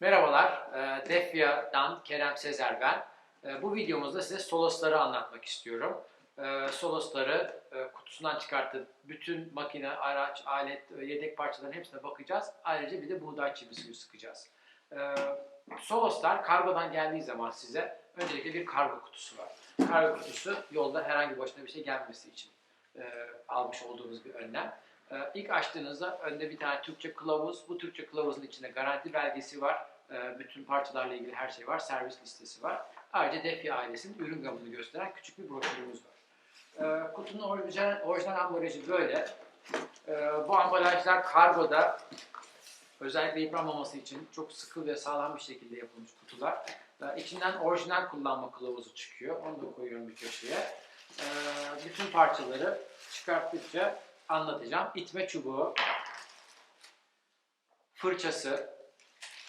Merhabalar, e, Defya'dan Kerem Sezer ben. E, Bu videomuzda size Solos'ları anlatmak istiyorum. E, Solos'ları kutusundan çıkartıp bütün makine, araç, alet, yedek parçaların hepsine bakacağız. Ayrıca bir de buğday çivi suyu sıkacağız. Solos'lar kargodan geldiği zaman size öncelikle bir kargo kutusu var. Kargo kutusu yolda herhangi başına bir şey gelmemesi için almış olduğumuz bir önlem. Ee, İlk açtığınızda önde bir tane Türkçe kılavuz. Bu Türkçe kılavuzun içinde garanti belgesi var. Ee, Bütün parçalarla ilgili her şey var. Servis listesi var. Ayrıca Defi ailesinin ürün gamını gösteren küçük bir broşürümüz var. Ee, Kutunun orijinal, orijinal ambalajı böyle. Ee, Bu ambalajlar kargoda özellikle yıpranmaması için çok sıkı ve sağlam bir şekilde yapılmış kutular. Ee, İçinden orijinal kullanma kılavuzu çıkıyor. Onu da koyuyorum bir köşeye. Ee, Bütün parçaları çıkarttıkça anlatacağım. İtme çubuğu, fırçası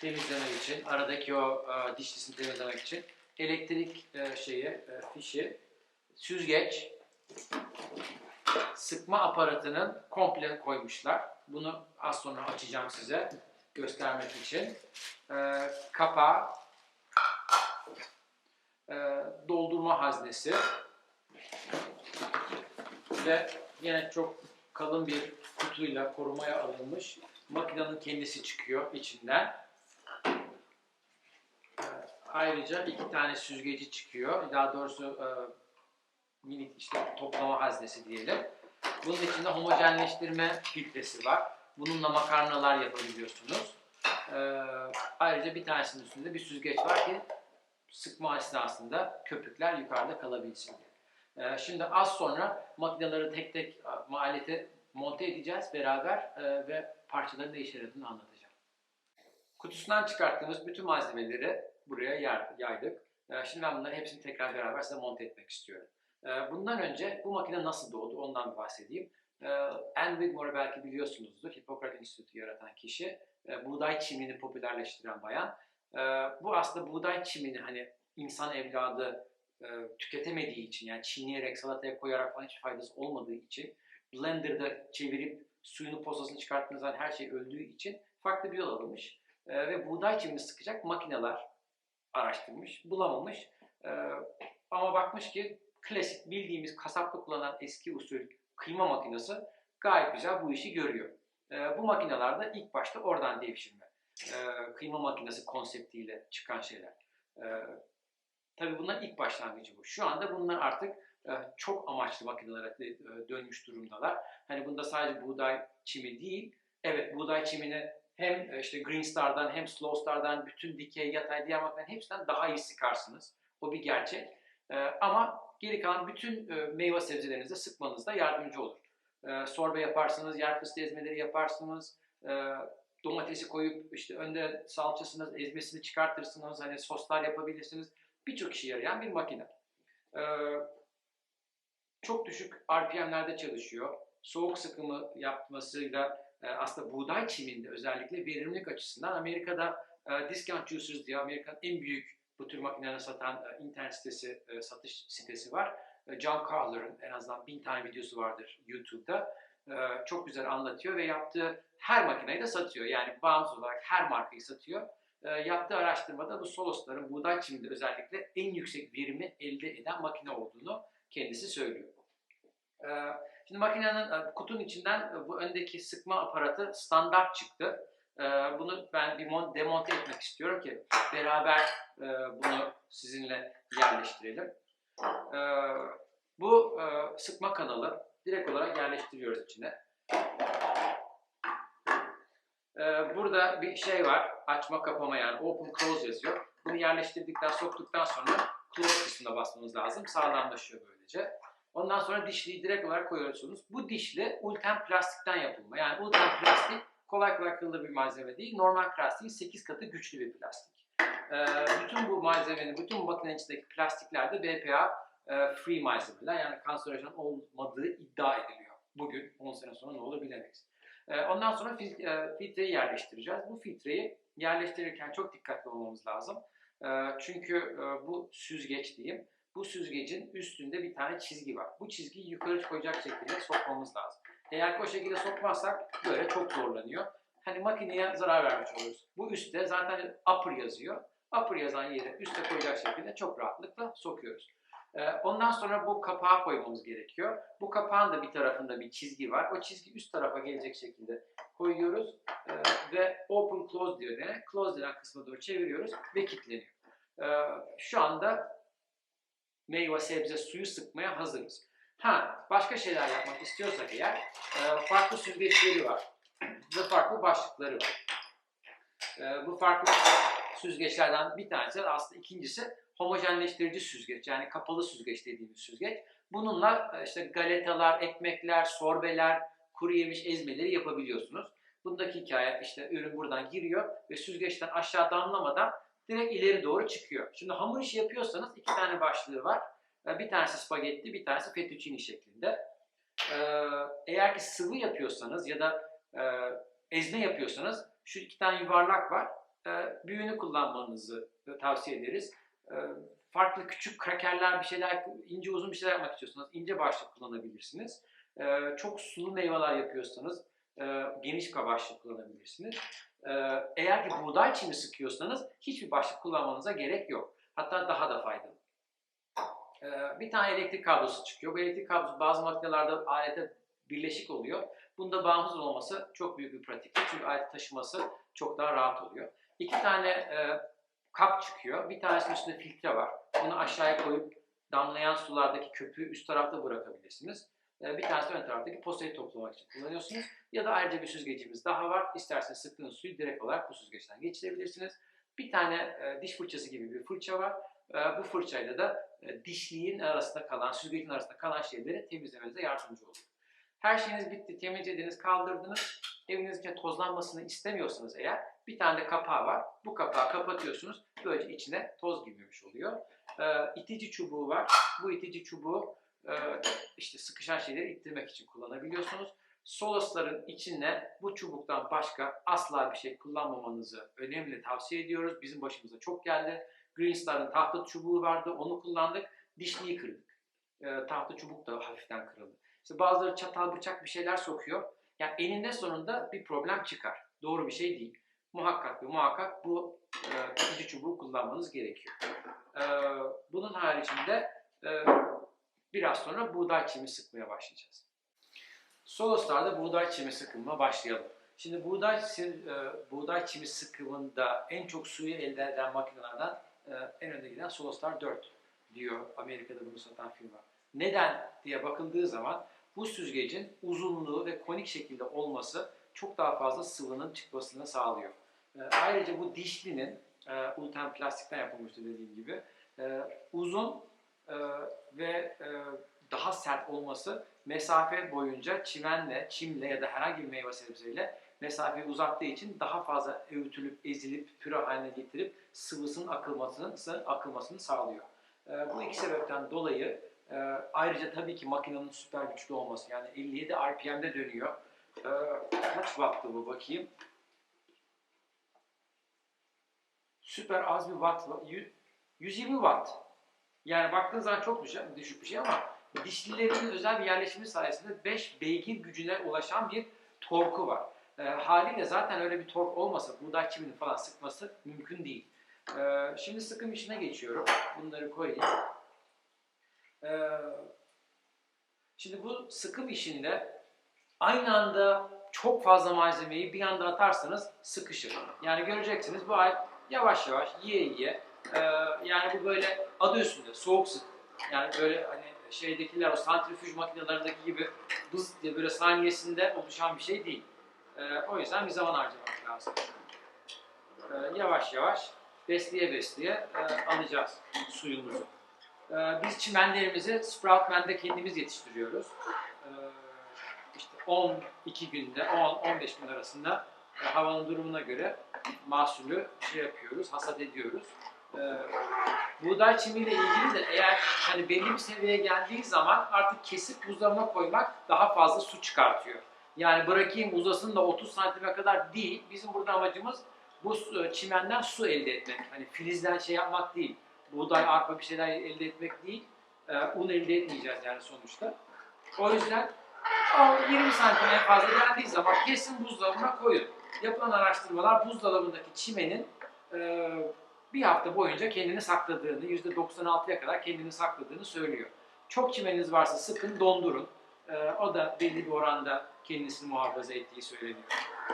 temizlemek için, aradaki o e, dişlisini temizlemek için, elektrik e, şeyi, e, fişi, süzgeç, sıkma aparatının komple koymuşlar. Bunu az sonra açacağım size göstermek için. E, kapağı, e, doldurma haznesi ve yine çok kalın bir kutuyla korumaya alınmış makinenin kendisi çıkıyor içinden. Ee, Ayrıca iki tane süzgeci çıkıyor. Daha doğrusu e, mini işte toplama haznesi diyelim. Bunun içinde homojenleştirme filtresi var. Bununla makarnalar yapabiliyorsunuz. Ee, ayrıca bir tanesinin üstünde bir süzgeç var ki sıkma esnasında köpükler yukarıda kalabilsin diye. Ee, şimdi az sonra makineleri tek tek e, maliyete monte edeceğiz beraber e, ve parçaların ne işe yaradığını anlatacağım. Kutusundan çıkarttığımız bütün malzemeleri buraya yaydık. E, Şimdi ben bunları hepsini tekrar beraber size monte etmek istiyorum. E, Bundan önce bu makine nasıl doğdu ondan bahsedeyim. E, Anne Wigmore'u belki biliyorsunuzdur. Hippocrates Institute'u yaratan kişi. E, Buğday çimini popülerleştiren bayan. Bu aslında buğday çimini hani insan evladı e, tüketemediği için yani çiğneyerek salataya koyarak falan hiç faydası olmadığı için blenderda çevirip suyunu posasını çıkarttığınız zaman her şey öldüğü için farklı bir yol alınmış. E, ve buğday çimini sıkacak makineler araştırmış, bulamamış. E, ama bakmış ki klasik bildiğimiz kasapta kullanılan eski usul kıyma makinesi gayet güzel bu işi görüyor. E, bu makinelerde ilk başta oradan devşirme. E, kıyma makinesi konseptiyle çıkan şeyler. E, tabii bunların ilk başlangıcı bu. Şu anda bunlar artık e, çok amaçlı makinelere e, dönmüş durumdalar. Hani bunda sadece buğday çimi değil, evet buğday çimini hem e, işte Green Star'dan hem Slow Star'dan bütün dikey, yatay, diğer makinelerin hepsinden daha iyi sıkarsınız. O bir gerçek. Ama geri kalan bütün meyve sebzelerinize sıkmanızda yardımcı olur. Sorbe yaparsınız, yer fıstığı ezmeleri yaparsınız, domatesi koyup işte önde salçasını, ezmesini çıkartırsınız, hani soslar yapabilirsiniz. Birçok işe yarayan bir makine. E, çok düşük RPM'lerde çalışıyor. Soğuk sıkımı yapmasıyla e, aslında buğday çiminde özellikle verimlilik açısından Amerika'da e, Discount Juicers diye Amerika'nın en büyük bu tür makineleri satan e, internet sitesi, e, satış sitesi var. E, John Kahler'ın en azından bin tane videosu vardır YouTube'da. E, çok güzel anlatıyor ve yaptığı her makineyi de satıyor. Yani bağımsız olarak her markayı satıyor. E, yaptığı araştırmada bu Solos'ların buğday çiminde özellikle en yüksek verimi elde eden makine olduğunu kendisi söylüyor. E, Şimdi makinenin e, kutunun içinden e, bu öndeki sıkma aparatı standart çıktı. E, Bunu ben bir mon- demonte etmek istiyorum ki beraber e, bunu sizinle yerleştirelim. Bu sıkma kanalı direkt olarak yerleştiriyoruz içine. E, Burada bir şey var, açma kapama yani open close yazıyor. Bunu yerleştirdikten, soktuktan sonra close kısmına basmamız lazım. Sağlamlaşıyor böylece. Ondan sonra dişliyi direkt olarak koyuyorsunuz. Bu dişli ulten plastikten yapılma. Yani ulten plastik kolay kolay kırılır bir malzeme değil. Normal plastiğin 8 katı güçlü bir plastik. Ee, bütün bu malzemenin, bütün bu makinenin içindeki plastikler de BPA e, free malzemeler. Yani kanserojen olmadığı iddia ediliyor. Bugün 10 sene sonra ne olur bilemeyiz. Ee, ondan sonra e, filtreyi yerleştireceğiz. Bu filtreyi yerleştirirken çok dikkatli olmamız lazım. Ee, çünkü e, bu süzgeç diyeyim bu süzgecin üstünde bir tane çizgi var. Bu çizgiyi yukarı koyacak şekilde sokmamız lazım. Eğer o şekilde sokmazsak böyle çok zorlanıyor. hani makineye zarar vermiş oluruz. Bu üstte zaten upper yazıyor. Upper yazan yere üste koyacak şekilde çok rahatlıkla sokuyoruz. Ee, Ondan sonra bu kapağı koymamız gerekiyor. Bu kapağın da bir tarafında bir çizgi var. O çizgi üst tarafa gelecek şekilde koyuyoruz Ee, ve open close diyor. Yani close denen kısma doğru çeviriyoruz ve kilitleniyor. Ee, Şu anda meyve sebze suyu sıkmaya hazırız. Ha, başka şeyler yapmak istiyorsak eğer e, farklı süzgeçleri var ve farklı başlıkları var. Bu farklı süzgeçlerden bir tanesi aslında ikincisi homojenleştirici süzgeç yani kapalı süzgeç dediğimiz süzgeç. Bununla e, işte galetalar, ekmekler, sorbeler, kuru yemiş ezmeleri yapabiliyorsunuz. Bundaki hikaye işte ürün buradan giriyor ve süzgeçten aşağı damlamadan direkt ileri doğru çıkıyor. Şimdi hamur işi yapıyorsanız iki tane başlığı var. E, Bir tanesi spagetti, bir tanesi fettuccine şeklinde. Ee, Eğer ki sıvı yapıyorsanız ya da e, ezme yapıyorsanız şu iki tane yuvarlak var. E, Büyüğünü kullanmanızı tavsiye ederiz. E, Farklı küçük krakerler, bir şeyler, ince uzun bir şeyler yapmak istiyorsanız ince başlık kullanabilirsiniz. E, Çok sulu meyveler yapıyorsanız e, geniş bir başlık kullanabilirsiniz. Eğer ki buğday çimi sıkıyorsanız hiçbir başlık kullanmanıza gerek yok. Hatta daha da faydalı. Ee, bir tane elektrik kablosu çıkıyor. Bu elektrik kablosu bazı makinelerde alete birleşik oluyor. Bunda bağımsız olması çok büyük bir pratiklik. Çünkü alet taşıması çok daha rahat oluyor. İki tane e, kap çıkıyor. Bir tanesinin üstünde filtre var. Bunu aşağıya koyup damlayan sulardaki köpüğü üst tarafta bırakabilirsiniz. E, bir tanesi ön taraftaki posayı toplamak için kullanıyorsunuz. Ya da ayrıca bir süzgecimiz daha var. İsterseniz sıktığınız suyu direkt olarak bu süzgeçten geçirebilirsiniz. Bir tane e, diş fırçası gibi bir fırça var. E, bu fırçayla da e, dişliğin arasında kalan, süzgecin arasında kalan şeyleri temizlemenize yardımcı olur. Her şeyiniz bitti, temizlediniz, kaldırdınız. Evinizin tozlanmasını istemiyorsanız eğer bir tane de kapağı var. Bu kapağı kapatıyorsunuz. Böylece içine toz girmemiş oluyor. E, itici çubuğu var. Bu itici çubuğu e, işte sıkışan şeyleri ittirmek için kullanabiliyorsunuz. Solosların içine bu çubuktan başka asla bir şey kullanmamanızı önemli tavsiye ediyoruz. Bizim başımıza çok geldi. Greenstar'ın tahta çubuğu vardı, onu kullandık. Dişliği kırdık. E, tahta çubuk da hafiften kırıldı. İşte bazıları çatal bıçak bir şeyler sokuyor. Yani eninde sonunda bir problem çıkar. Doğru bir şey değil. Muhakkak ve muhakkak bu e, çubuğu kullanmanız gerekiyor. E, bunun haricinde e, biraz sonra buğday çimi sıkmaya başlayacağız. Solostar'da buğday çimi sıkımına başlayalım. Şimdi buğday, e, buğday çimi sıkımında en çok suyu elde eden makinelerden e, en önde giden Solostar 4 diyor Amerika'da bunu satan firma. Neden diye bakıldığı zaman bu süzgecin uzunluğu ve konik şekilde olması çok daha fazla sıvının çıkmasını sağlıyor. E, ayrıca bu dişlinin e, ulten plastikten yapılmıştı dediğim gibi e, uzun e, ve e, daha sert olması mesafe boyunca çimenle, çimle ya da herhangi bir meyve sebzeyle mesafeyi uzattığı için daha fazla öğütülüp, ezilip, püre haline getirip sıvısının akılmasını, akılmasını sağlıyor. Ee, bu iki sebepten dolayı e, ayrıca tabii ki makinenin süper güçlü olması yani 57 RPM'de dönüyor. Ee, kaç watt'tı bu bakayım? Süper az bir watt, var. Yü- 120 watt. Yani baktığın zaman çok düşük, düşük bir şey ama dişlilerinin özel bir yerleşimi sayesinde 5 beygir gücüne ulaşan bir torku var. E, haliyle zaten öyle bir tork olmasa buğday çimini falan sıkması mümkün değil. E, şimdi sıkım işine geçiyorum. Bunları koyayım. E, şimdi bu sıkım işinde aynı anda çok fazla malzemeyi bir anda atarsanız sıkışır. Yani göreceksiniz bu ay yavaş yavaş yiye yiye e, yani bu böyle adı üstünde soğuk sık. Yani böyle hani şeydekiler o santrifüj makinelerindeki gibi bız diye böyle saniyesinde oluşan bir şey değil. Ee, o yüzden bir zaman harcamak lazım. Ee, yavaş yavaş besleye besleye e, alacağız suyumuzu. Ee, biz çimenlerimizi Sproutman'da kendimiz yetiştiriyoruz. Ee, işte 12 günde, 10-15 gün arasında e, havanın durumuna göre mahsulü şey yapıyoruz, hasat ediyoruz. Ee, buğday çimiyle ilgili de eğer hani belli bir seviyeye geldiği zaman artık kesip buzdolabına koymak daha fazla su çıkartıyor. Yani bırakayım uzasın da 30 santime kadar değil. Bizim burada amacımız bu su- çimenden su elde etmek. Hani filizden şey yapmak değil. Buğday, arpa bir şeyler elde etmek değil. Ee, un elde etmeyeceğiz yani sonuçta. O yüzden 20 santim en fazla geldiği zaman kesin buzdolabına koyun. Yapılan araştırmalar buzdolabındaki çimenin e, bir hafta boyunca kendini sakladığını, %96'ya kadar kendini sakladığını söylüyor. Çok çimeniz varsa sıkın dondurun. E, o da belli bir oranda kendisini muhafaza ettiği söyleniyor.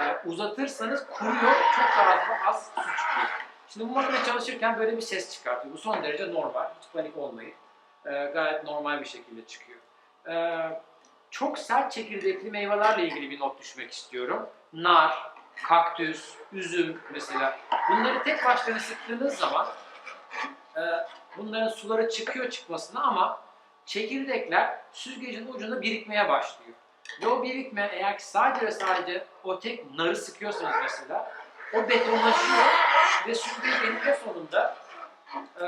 E, uzatırsanız kuruyor, çok daha az su çıkıyor. Şimdi bu makine çalışırken böyle bir ses çıkartıyor. Bu son derece normal, hiç panik olmayın. E, gayet normal bir şekilde çıkıyor. E, çok sert çekirdekli meyvelerle ilgili bir not düşmek istiyorum. Nar, kaktüs, üzüm mesela. Bunları tek başlarına sıktığınız zaman e, bunların suları çıkıyor çıkmasına ama çekirdekler süzgecin ucunda birikmeye başlıyor. Ve o birikme eğer ki sadece ve sadece o tek narı sıkıyorsanız mesela o betonlaşıyor ve süzgeci eninde sonunda e,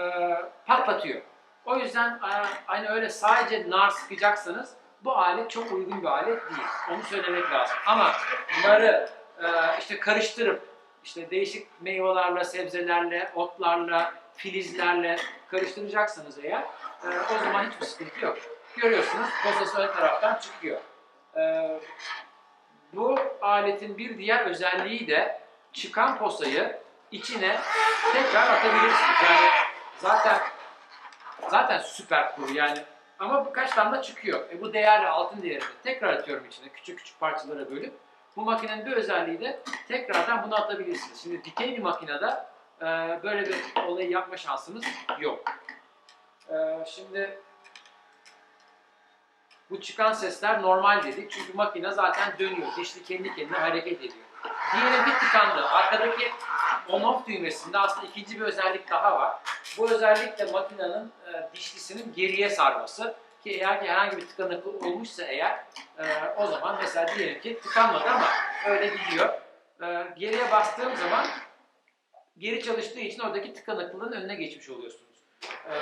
patlatıyor. O yüzden e, hani öyle sadece nar sıkacaksanız bu alet çok uygun bir alet değil. Onu söylemek lazım. Ama narı işte karıştırıp işte değişik meyvelerle, sebzelerle, otlarla, filizlerle karıştıracaksanız eğer e, o zaman hiçbir sıkıntı yok. Görüyorsunuz posası ön taraftan çıkıyor. E, bu aletin bir diğer özelliği de çıkan posayı içine tekrar atabilirsiniz. Yani zaten zaten süper kuru yani ama birkaç damla çıkıyor. E bu değerli altın değerinde. Tekrar atıyorum içine küçük küçük parçalara bölüp. Bu makinenin bir özelliği de tekrardan bunu atabilirsiniz. Şimdi dikey bir makinede e, böyle bir olayı yapma şansınız yok. E, şimdi bu çıkan sesler normal dedik. Çünkü makine zaten dönüyor. Dişli kendi kendine hareket ediyor. Diğeri bir tıkandı. Arkadaki on-off düğmesinde aslında ikinci bir özellik daha var. Bu özellik de makinenin e, dişlisinin geriye sarması. Ki ki herhangi bir tıkanıklık olmuşsa eğer e, o zaman mesela diyelim ki tıkanmadı ama öyle gidiyor. E, geriye bastığım zaman geri çalıştığı için oradaki tıkanıklığın önüne geçmiş oluyorsunuz. E,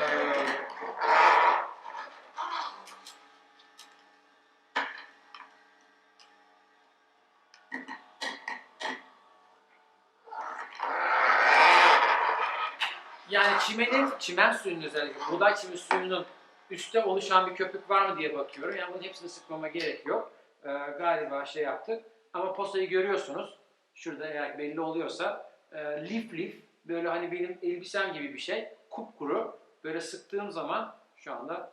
Yani çimenin, çimen suyunun özellikle, buğday çimi suyunun üstte oluşan bir köpük var mı diye bakıyorum. Yani bunun hepsini sıkmama gerek yok. Ee, galiba şey yaptık. Ama posayı görüyorsunuz. Şurada eğer belli oluyorsa e, lif lif böyle hani benim elbisem gibi bir şey. Kupkuru. Böyle sıktığım zaman şu anda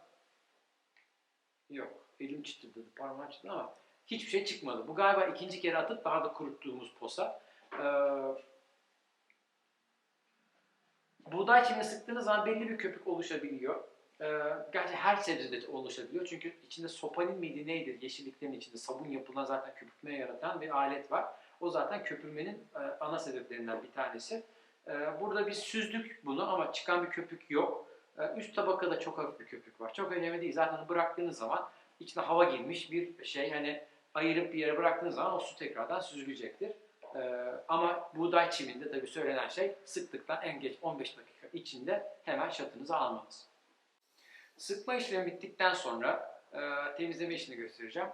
yok. Elim çıtırdadı, parmağım çıtırdadı ama hiçbir şey çıkmadı. Bu galiba ikinci kere atıp daha da kuruttuğumuz posa. Ee, Buğday çimini sıktığınız zaman belli bir köpük oluşabiliyor. Ee, gerçi her sebzede oluşabiliyor. Çünkü içinde sopanin miydi neydi? Yeşilliklerin içinde sabun yapılan zaten köpürtmeye yaratan bir alet var. O zaten köpürmenin e, ana sebeplerinden bir tanesi. Ee, burada biz süzdük bunu ama çıkan bir köpük yok. Ee, üst tabakada çok hafif bir köpük var. Çok önemli değil. Zaten bıraktığınız zaman içine hava girmiş bir şey hani ayırıp bir yere bıraktığınız zaman o su tekrardan süzülecektir. Ama buğday çiminde tabii söylenen şey sıktıktan en geç 15 dakika içinde hemen şatınızı almanız. Sıkma işlemi bittikten sonra e, temizleme işini göstereceğim.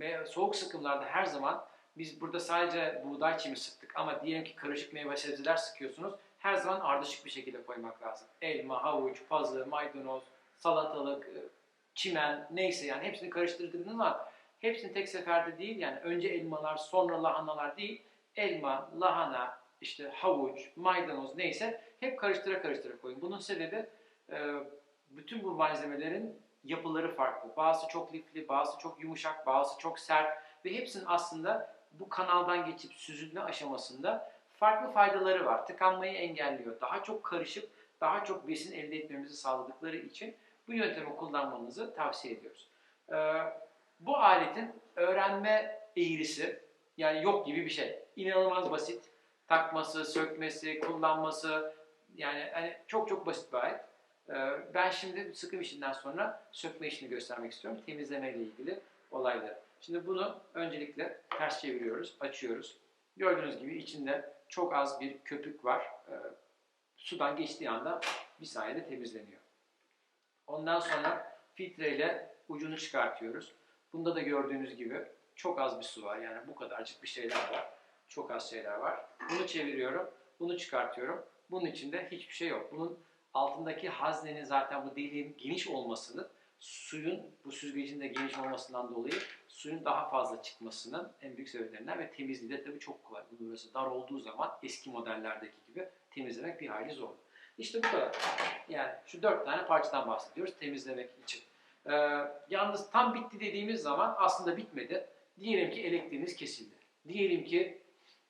E, soğuk sıkımlarda her zaman biz burada sadece buğday çimi sıktık ama diyelim ki karışık meyve sebzeler sıkıyorsunuz. Her zaman ardışık bir şekilde koymak lazım. Elma, havuç, pazı, maydanoz, salatalık, e, çimen neyse yani hepsini karıştırdığınız zaman hepsini tek seferde değil yani önce elmalar sonra lahanalar değil elma, lahana, işte havuç, maydanoz neyse hep karıştıra karıştıra koyun. Bunun sebebi e, bütün bu malzemelerin yapıları farklı. Bazısı çok lifli, bazısı çok yumuşak, bazısı çok sert ve hepsinin aslında bu kanaldan geçip süzülme aşamasında farklı faydaları var. Tıkanmayı engelliyor. Daha çok karışıp daha çok besin elde etmemizi sağladıkları için bu yöntemi kullanmanızı tavsiye ediyoruz. Ee, bu aletin öğrenme eğrisi yani yok gibi bir şey. İnanılmaz basit. Takması, sökmesi, kullanması yani hani çok çok basit bir alet. Ee, ben şimdi sıkım işinden sonra sökme işini göstermek istiyorum. Temizleme ile ilgili olayları. Şimdi bunu öncelikle ters çeviriyoruz, açıyoruz. Gördüğünüz gibi içinde çok az bir köpük var. Ee, sudan geçtiği anda bir sayede temizleniyor. Ondan sonra filtreyle ucunu çıkartıyoruz. Bunda da gördüğünüz gibi çok az bir su var. Yani bu kadarcık bir şeyler var. Çok az şeyler var. Bunu çeviriyorum. Bunu çıkartıyorum. Bunun içinde hiçbir şey yok. Bunun altındaki haznenin zaten bu deliğin geniş olmasının suyun bu süzgecin de geniş olmasından dolayı suyun daha fazla çıkmasının en büyük sebeplerinden ve temizliği de tabii çok kolay. Bunun burası dar olduğu zaman eski modellerdeki gibi temizlemek bir hayli zor. İşte bu kadar. Yani şu dört tane parçadan bahsediyoruz temizlemek için. Ee, yalnız tam bitti dediğimiz zaman aslında bitmedi. Diyelim ki elektriğiniz kesildi. Diyelim ki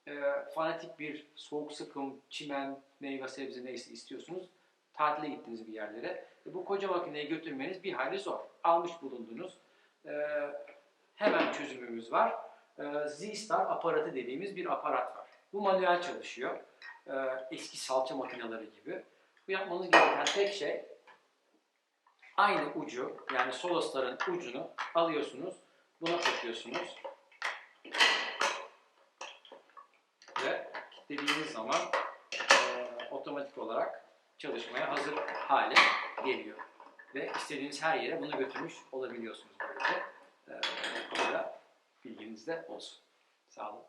e, fanatik bir soğuk sıkım, çimen, meyve sebze neyse istiyorsunuz. Tatile gittiniz bir yerlere. E, bu koca makineyi götürmeniz bir hayli zor. Almış bulundunuz. E, hemen çözümümüz var. E, Z-Star aparatı dediğimiz bir aparat var. Bu manuel çalışıyor. E, eski salça makineleri gibi. Bu yapmanız gereken tek şey aynı ucu yani Solostar'ın ucunu alıyorsunuz. Buna takıyorsunuz. Ve kilitlediğiniz zaman e, otomatik olarak çalışmaya hazır hale geliyor. Ve istediğiniz her yere bunu götürmüş olabiliyorsunuz böylece. E, bu da bilginizde olsun. Sağ olun.